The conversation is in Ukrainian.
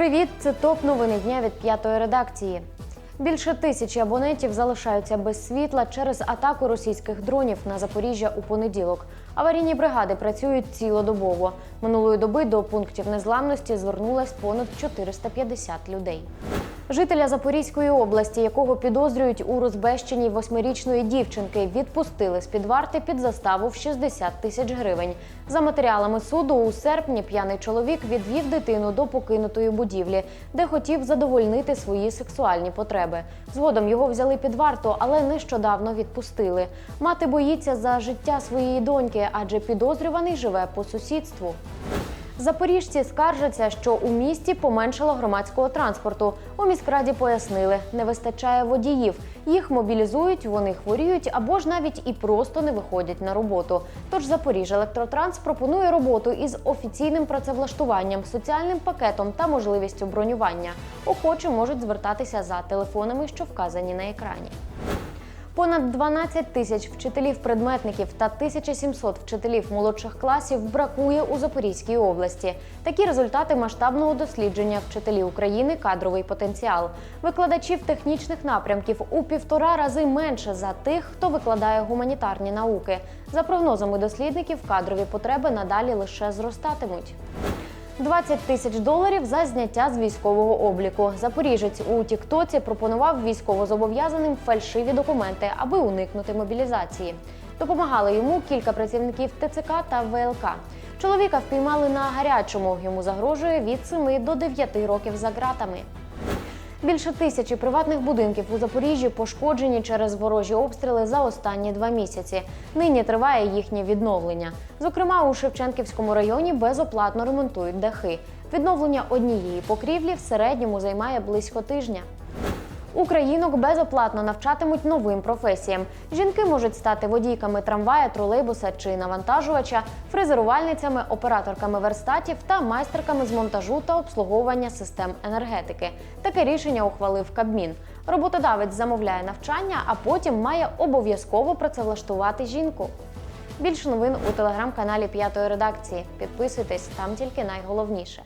Привіт! Це топ новини дня від п'ятої редакції. Більше тисячі абонентів залишаються без світла через атаку російських дронів на Запоріжжя у понеділок. Аварійні бригади працюють цілодобово. Минулої доби до пунктів незламності звернулось понад 450 людей. Жителя Запорізької області, якого підозрюють у розбещенні восьмирічної дівчинки, відпустили з під варти під заставу в 60 тисяч гривень. За матеріалами суду у серпні п'яний чоловік відвів дитину до покинутої будівлі, де хотів задовольнити свої сексуальні потреби. Згодом його взяли під варту, але нещодавно відпустили. Мати боїться за життя своєї доньки, адже підозрюваний живе по сусідству. Запоріжці скаржаться, що у місті поменшало громадського транспорту. У міськраді пояснили, не вистачає водіїв. Їх мобілізують, вони хворіють або ж навіть і просто не виходять на роботу. Тож Запоріжжя Електротранс пропонує роботу із офіційним працевлаштуванням, соціальним пакетом та можливістю бронювання. Охочі можуть звертатися за телефонами, що вказані на екрані. Понад 12 тисяч вчителів-предметників та 1700 вчителів молодших класів бракує у Запорізькій області. Такі результати масштабного дослідження вчителі України кадровий потенціал. Викладачів технічних напрямків у півтора рази менше за тих, хто викладає гуманітарні науки. За прогнозами дослідників, кадрові потреби надалі лише зростатимуть. 20 тисяч доларів за зняття з військового обліку. Запоріжець у Тіктоці пропонував військовозобов'язаним фальшиві документи, аби уникнути мобілізації. Допомагали йому кілька працівників ТЦК та ВЛК. Чоловіка впіймали на гарячому. Йому загрожує від 7 до 9 років за ґратами. Більше тисячі приватних будинків у Запоріжжі пошкоджені через ворожі обстріли за останні два місяці. Нині триває їхнє відновлення. Зокрема, у Шевченківському районі безоплатно ремонтують дахи. Відновлення однієї покрівлі в середньому займає близько тижня. Українок безоплатно навчатимуть новим професіям. Жінки можуть стати водійками трамвая, тролейбуса чи навантажувача, фрезерувальницями, операторками верстатів та майстерками з монтажу та обслуговування систем енергетики. Таке рішення ухвалив Кабмін. Роботодавець замовляє навчання, а потім має обов'язково працевлаштувати жінку. Більше новин у телеграм-каналі П'ятої редакції. Підписуйтесь там тільки найголовніше.